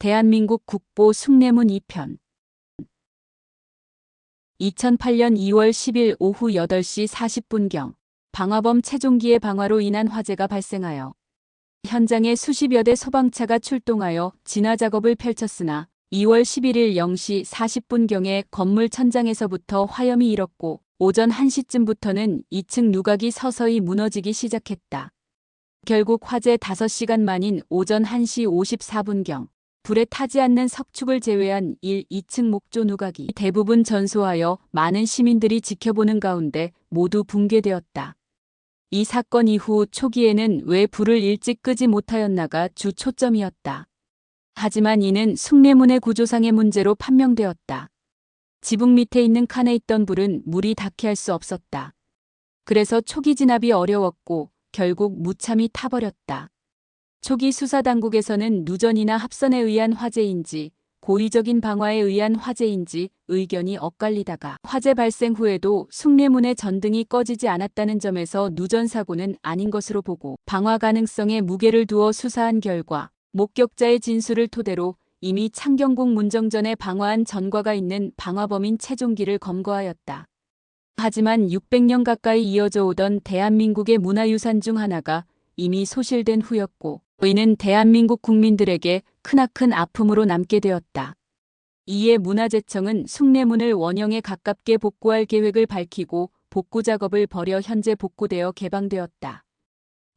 대한민국 국보 숭례문 2편 2008년 2월 10일 오후 8시 40분경 방화범 최종기의 방화로 인한 화재가 발생하여 현장에 수십여 대 소방차가 출동하여 진화 작업을 펼쳤으나 2월 11일 0시 40분경에 건물 천장에서부터 화염이 일었고 오전 1시쯤부터는 2층 누각이 서서히 무너지기 시작했다. 결국 화재 5시간 만인 오전 1시 54분경 불에 타지 않는 석축을 제외한 1, 2층 목조 누각이 대부분 전소하여 많은 시민들이 지켜보는 가운데 모두 붕괴되었다. 이 사건 이후 초기에는 왜 불을 일찍 끄지 못하였나가 주 초점이었다. 하지만 이는 숭례문의 구조상의 문제로 판명되었다. 지붕 밑에 있는 칸에 있던 불은 물이 닿게 할 수 없었다. 그래서 초기 진압이 어려웠고 결국 무참히 타버렸다. 초기 수사당국에서는 누전이나 합선에 의한 화재인지 고의적인 방화에 의한 화재인지 의견이 엇갈리다가 화재 발생 후에도 숭례문의 전등이 꺼지지 않았다는 점에서 누전 사고는 아닌 것으로 보고 방화 가능성에 무게를 두어 수사한 결과 목격자의 진술을 토대로 이미 창경궁 문정전에 방화한 전과가 있는 방화범인 최종기를 검거하였다. 하지만 600년 가까이 이어져 오던 대한민국의 문화유산 중 하나가 이미 소실된 후였고 이는 대한민국 국민들에게 크나큰 아픔으로 남게 되었다. 이에 문화재청은 숭례문을 원형에 가깝게 복구할 계획을 밝히고 복구 작업을 벌여 현재 복구되어 개방되었다.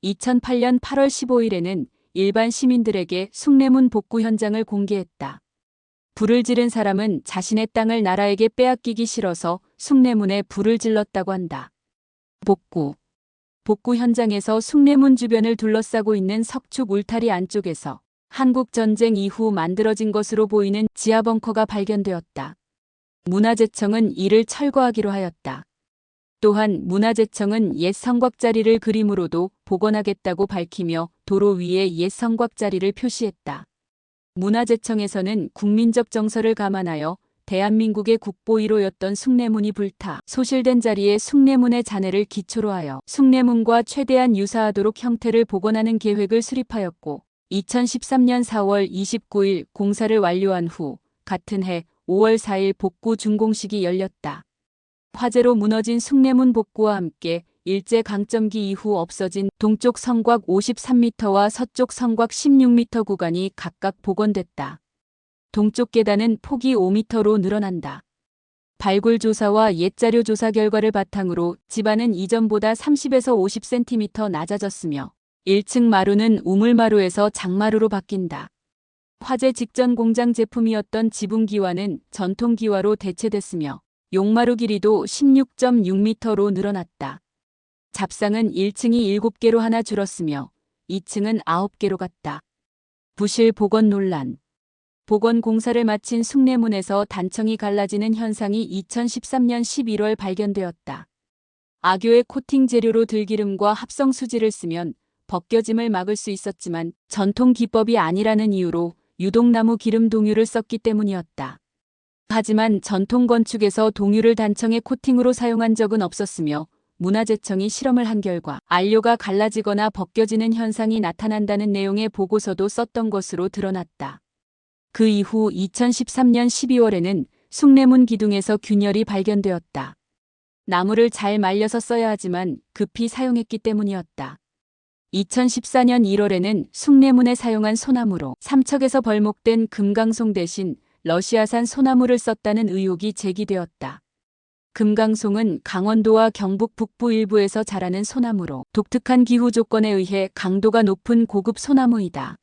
2008년 8월 15일에는 일반 시민들에게 숭례문 복구 현장을 공개했다. 불을 지른 사람은 자신의 땅을 나라에게 빼앗기기 싫어서 숭례문에 불을 질렀다고 한다. 복구 복구 현장에서 숭례문 주변을 둘러싸고 있는 석축 울타리 안쪽에서 한국 전쟁 이후 만들어진 것으로 보이는 지하 벙커가 발견되었다. 문화재청은 이를 철거하기로 하였다. 또한 문화재청은 옛 성곽자리를 그림으로도 복원하겠다고 밝히며 도로 위에 옛 성곽자리를 표시했다. 문화재청에서는 국민적 정서를 감안하여 대한민국의 국보 1호였던 숭례문이 불타 소실된 자리에 숭례문의 잔해를 기초로 하여 숭례문과 최대한 유사하도록 형태를 복원하는 계획을 수립하였고 2013년 4월 29일 공사를 완료한 후 같은 해 5월 4일 복구 준공식이 열렸다. 화재로 무너진 숭례문 복구와 함께 일제 강점기 이후 없어진 동쪽 성곽 53m와 서쪽 성곽 16m 구간이 각각 복원됐다. 동쪽 계단은 폭이 5m로 늘어난다. 발굴 조사와 옛자료 조사 결과를 바탕으로 집안은 이전보다 30에서 50cm 낮아졌으며 1층 마루는 우물마루에서 장마루로 바뀐다. 화재 직전 공장 제품이었던 지붕기와는 전통기와로 대체됐으며 용마루 길이도 16.6m로 늘어났다. 잡상은 1층이 7개로 하나 줄었으며 2층은 9개로 갔다. 부실 복원 논란 복원 공사를 마친 숭례문에서 단청이 갈라지는 현상이 2013년 11월 발견되었다. 악교의 코팅 재료로 들기름과 합성 수지를 쓰면 벗겨짐을 막을 수 있었지만 전통 기법이 아니라는 이유로 유독나무 기름 동유를 썼기 때문이었다. 하지만 전통 건축에서 동유를 단청의 코팅으로 사용한 적은 없었으며 문화재청이 실험을 한 결과 안료가 갈라지거나 벗겨지는 현상이 나타난다는 내용의 보고서도 썼던 것으로 드러났다. 그 이후 2013년 12월에는 숭례문 기둥에서 균열이 발견되었다. 나무를 잘 말려서 써야 하지만 급히 사용했기 때문이었다. 2014년 1월에는 숭례문에 사용한 소나무로 삼척에서 벌목된 금강송 대신 러시아산 소나무를 썼다는 의혹이 제기되었다. 금강송은 강원도와 경북 북부 일부에서 자라는 소나무로 독특한 기후 조건에 의해 강도가 높은 고급 소나무이다.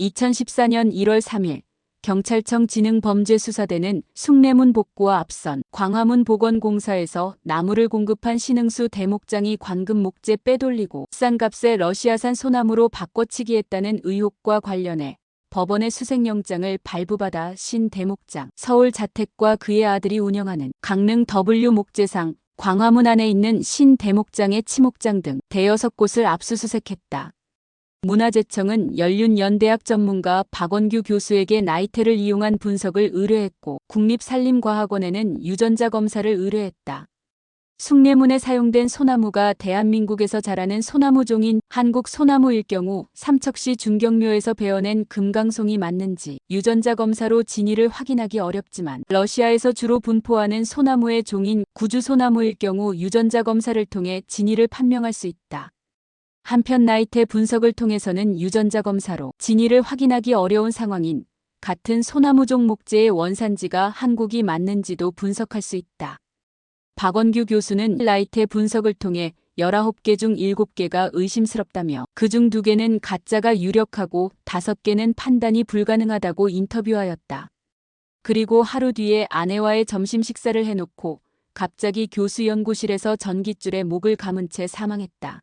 2014년 1월 3일 경찰청 지능범죄수사대는 숭례문 복구와 앞선 광화문 복원공사에서 나무를 공급한 신흥수 대목장이 관금 목재 빼돌리고 싼 값에 러시아산 소나무로 바꿔치기했다는 의혹과 관련해 법원의 수색영장을 발부받아 신 대목장 서울 자택과 그의 아들이 운영하는 강릉 W 목재상 광화문 안에 있는 신 대목장의 치목장 등 대여섯 곳을 압수수색했다. 문화재청은 연륜연대학 전문가 박원규 교수에게 나이테를 이용한 분석을 의뢰했고 국립산림과학원에는 유전자 검사를 의뢰했다. 숭례문에 사용된 소나무가 대한민국에서 자라는 소나무 종인 한국 소나무일 경우 삼척시 중경묘에서 베어낸 금강송이 맞는지 유전자 검사로 진위를 확인하기 어렵지만 러시아에서 주로 분포하는 소나무의 종인 구주소나무일 경우 유전자 검사를 통해 진위를 판명할 수 있다. 한편 나이테 분석을 통해서는 유전자 검사로 진위를 확인하기 어려운 상황인 같은 소나무종 목재의 원산지가 한국이 맞는지도 분석할 수 있다. 박원규 교수는 라이테 분석을 통해 19개 중 7개가 의심스럽다며 그중 2개는 가짜가 유력하고 5개는 판단이 불가능하다고 인터뷰하였다. 그리고 하루 뒤에 아내와의 점심 식사를 해놓고 갑자기 교수 연구실에서 전깃줄에 목을 감은 채 사망했다.